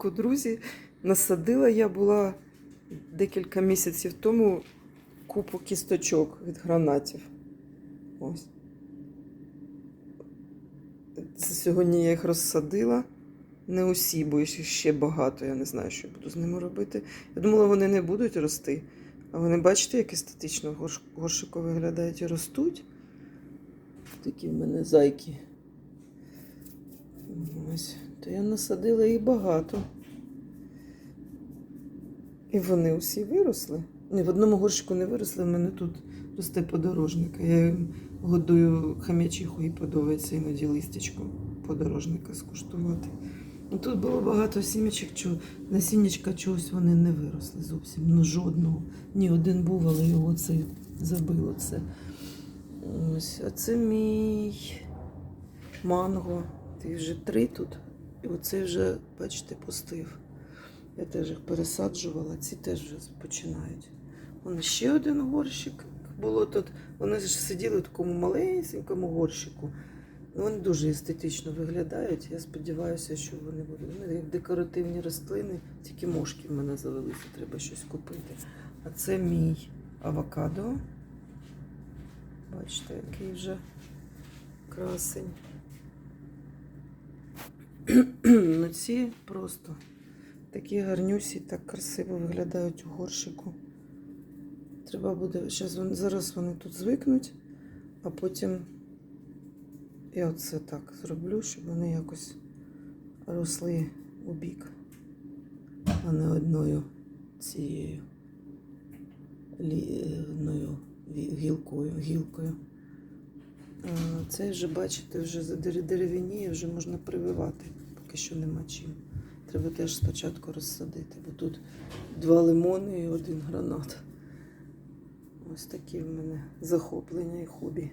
ранку, друзі. Насадила я була декілька місяців тому купу кісточок від гранатів. Ось. Це Сьогодні я їх розсадила. Не усі, бо їх ще багато. Я не знаю, що я буду з ними робити. Я думала, вони не будуть рости. А вони, бачите, як естетично в горш- горшику виглядають і ростуть. Такі в мене зайки. Ось. То я насадила їх багато. І вони усі виросли. Ні, в одному горщику не виросли, в мене тут росте подорожника. Я їм годую хам'ячиху і подобається іноді листячко подорожника скуштувати. Ну, тут було багато сімечок, чого насіннячка чогось вони не виросли зовсім. Ну жодного. Ні, один був, але його це забило це. Ось, а це мій манго. Ти вже три тут. І оцей вже, бачите, пустив. Я теж їх пересаджувала, ці теж вже починають. Вон ще один горщик було тут. Вони ж сиділи в такому малесенькому горщику. Вони дуже естетично виглядають. Я сподіваюся, що вони будуть. Вони як декоративні рослини, тільки мошки в мене завелися, треба щось купити. А це мій авокадо. Бачите, який вже красень. Ну ці просто такі гарнюсі, так красиво виглядають у горщику. Треба буде. Зараз вони тут звикнуть, а потім я оце так зроблю, щоб вони якось росли у бік, а не одною цією лі- одною гілкою. гілкою. Це вже, бачите, вже задер- вже можна прививати, поки що нема чим. Треба теж спочатку розсадити, бо тут два лимони і один гранат. Ось такі в мене захоплення і хобі.